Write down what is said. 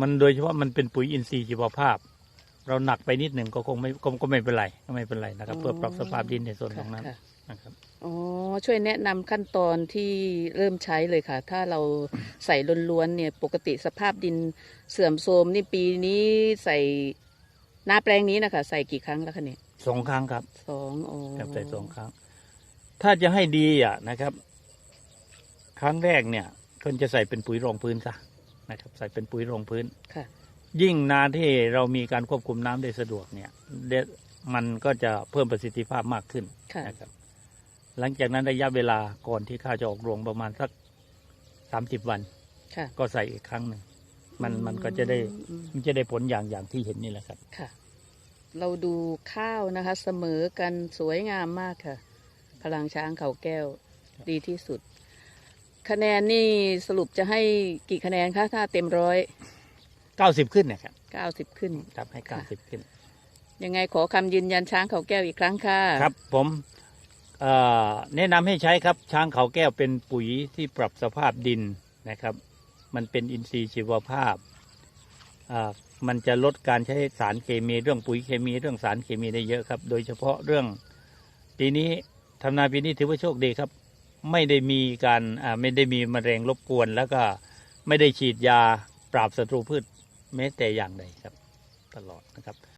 มันโดยเฉพาะมันเป็นปุ๋ยอินทรีย์ชีวภาพ เราหนักไปนิดหนึ่งก็คงไม่ก็ก็ไม่เป็นไรก็ไม่เป็นไรนะครับ เพื่อปรับสภาพดินในส่วนของนั้นค่ะ นะครับอ๋อช่วยแนะนำขั้นตอนที่เริ่มใช้เลยค่ะ ถ้าเราใส่ล้วนๆเนี่ยปกติสภาพดินเสื่อมโทรมนี่ปีนี้ใส่หน้าแปลงนี้นะคะใส่กี่ครั้งแล้วคะเนี่ยสองครั้งครับ สองอ๋อครับใส่สองครั้ง ถ้าจะให้ดีอะนะครับ ครั้งแรกเนี่ยควรจะใส่เป็นปุ๋ยรองพื้นซะ นะครับใส่เป็นปุ๋ยรองพื้น ค่ะ ยิ่งนานที่เรามีการควบคุมน้ำได้สะดวกเนี่ยเดมันก็จะเพิ่มประสิทธิภาพมากขึ้นค่ะ นะครับ หลังจากนั้นระยะเวลาก่อนที่ข้าวจะออกรวงประมาณสักสามสิบวัน ค่ะ ก็ใส่อีกครั้งหนึ่งมันมันก็จะได้อืม มันจะได้ผลอย่างอย่างที่เห็นนี่แหละครับ ค่ะ เราดูข้าวนะคะ เสมอกันสวยงามมากค่ะ พลังช้างเขาแก้ว ดีที่สุด คะแนนนี่สรุปจะให้กี่คะแนนคะถ้าเต็มร้อยเก้าสิบขึ้นนะครับเก้าสิบขึ้น ครับให้ค่ะเก้าสิบขึ้น ยังไงขอคำยืนยันช้างเขาแก้วอีกครั้งค่ะครับผมเอ่อแนะนำให้ใช้ครับช้างเขาแก้วเป็นปุ๋ยที่ปรับสภาพดินนะครับ มันเป็นอินทรีย์ชีวภาพอ่ามันจะลดการใช้สารเคมีเรื่องปุ๋ยเคมีเรื่องสารเคมีได้เยอะครับ โดยเฉพาะเรื่องปีนี้ทำนาปีนี้ถือว่าโชคดีครับ ไม่ได้มีการไม่ได้มีมะเร็งรบกวน แล้วก็ไม่ได้ฉีดยาปราบศัตรูพืชแม้แต่อย่างใดครับ ตลอดนะครับ